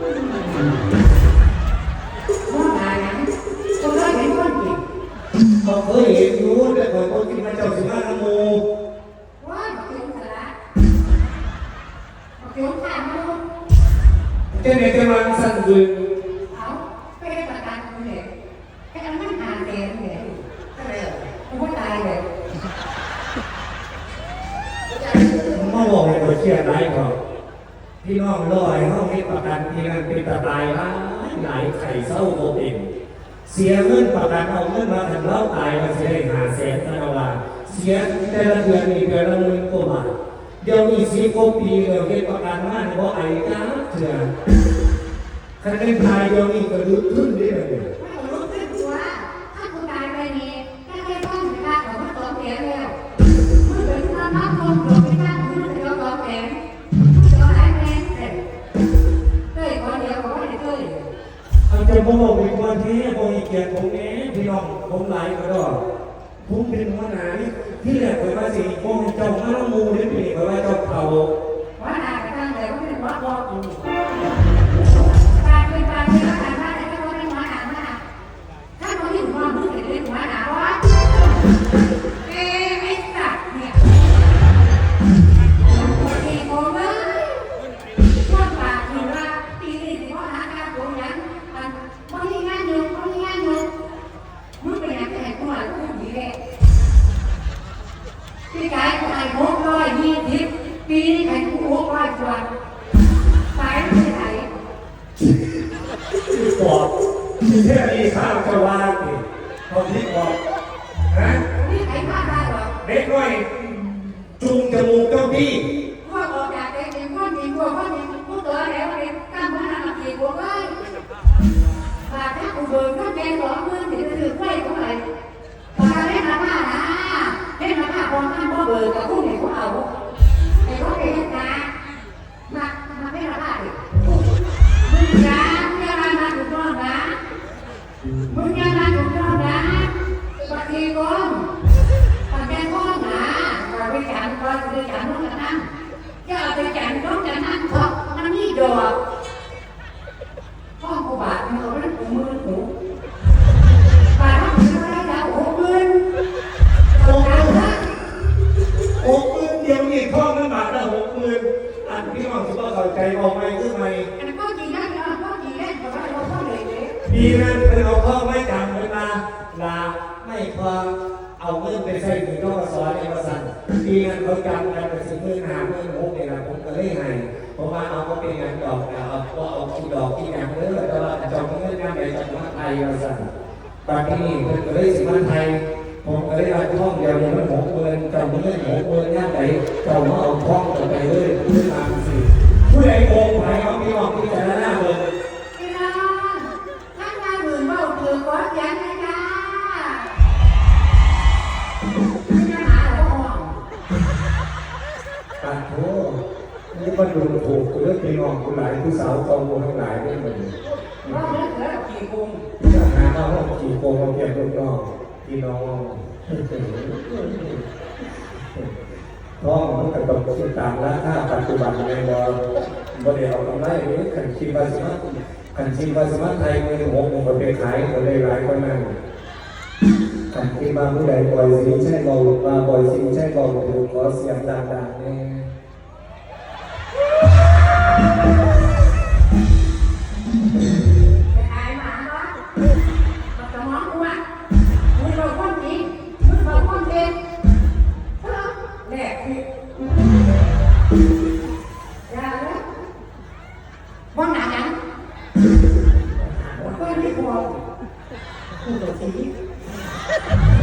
ว่าหาหยังคนเคยเห็นคนกินเขาเคยเห็นอยู่แต่คนคนที่มาเจ้าสิมาละโมว่าบักเขียนสละบักเขียนข้ามมาลูกเจ้าเนี่ยจะมาสั่นดึงเอาไปให้ประกันคุณเนี่ยไอ้อันนั้นหาเตียนเนี่ยอะไรอะมันก็ตายเลยมาบอกให้เขาเชื่อได้เขา พี่น้องลอยเขาให้ประกันที่นั่นเป็นตะตายหลายหลายไข่เศร้าโมเองเสียเงินประกันเอาเงินมาถึงเล่าตายมาเสียหาแสนตะวาเสียแต่ละเดือนมีเดือนละหมื่นกว่าบาทเดี๋ยวนี้สิบกว่าปีแล้วเก็บประกันมาเพราะไอ้จ้าเถื่อคันเป็นทายเดี๋ยวนี้ก็ดูขึ้นได้เลย อาจจะบอกมีคนคนที่บริเกียรติผมเองพี่น้องผมหลายก็ดอกผมเป็นหัวหน้านี่ที่แรกเคยมาสิผมเจ้ามาละมูนี่เป็นเพราะว่าเจ้าเขาว่าหน้าไปตั้งแต่ก็เป็นว่าบอกอยู่ ห้หกร้อยยี่สิบปีนี้ให้กูหกร้อยกว่าตายไม่ไหนที่บอกที่แท้ดีข้าวจะวางนี่เขาที่บอกนะนี่ใครพลาดได้หรอเด็กน้อยจุงจมูกเจ้าพี่ว่าออกจากเป็นเป็นคนดีกว่าคนดีกูตัวแล้วเลยกล้ามมันหนักกี่กว่าเลยบาดถ้ากูเบิกก็แกงหมื่นถึงจะ พอข้ามพ่อเบิกกับผู้ไหนกูเอาไอ้พ่อเด็กนะมามาไม่มาผ้าดิมึงนะมึงอย่ามามาถูกต้องนะมึงยังมาถูกต้องนะปฏิกรมปฏิกรมนะเราไปจันก็ไปจันน้องกันนั่งอย่าไปจันน้องกันนั่งเพราะมันนี่ดอก ไมคือไหมอันนั้งนะก็จริงนะแต่ว่าเราต้องเลยเลยดีนั้นเป็นเอาข้อไม่จำเลยมาลาไม่พอเอาเงินไปใส่ถึงนอกสอนในภาษาดีนั้นเขาจำกันไปสิเมื่อหาเมื่อโมกเนี่ยนะผมก็เลยให้เพราะว่าเอาก็เป็นงานดอกนะเอาก็เอาคีดอกที่อย่างเนื้อแต่ว่าจำเงินงานไปจำมาไทยภาษาบางที่เพิ่นก็เลยสิมาไทยผมก็เลยเอาท่องเดียวเนี่ยมันหกเงิร์นจำเงินหกเงิร์นงานไหนจ้ามาเอาท่อง ปาโถนี่มันดูถูกกูเรื่องพี่น้องกูหลายผู้สาวกองกูทั้งหลายนี่มันว่าเลิกแล้วกี่กุมจะหาเอาห้องขี่โกงเอาเพียงลูกน้องพี่น้องท้องมันก็ต้องคิดตามราคาปัจจุบันในบ่บ่ได้เอากำไรหรือขันคิดว่าสมาขันคิดว่าสมาไทยมือหกมันไปขายก็ได้หลายกว่านั้น ขันคิดว่าผู้ใดปล่อยสิใช่บ่ว่าปล่อยสิใช่บ่ถูกขอเสียงดังๆแน่จะขาหมาเนาะมันจะมองกูอะมึงเราคนจริงมึงเราคนเด็กแหลกคืออย่าเลยว่างหนังยังก็ไม่ควรกูตัวสี Ha ha ha!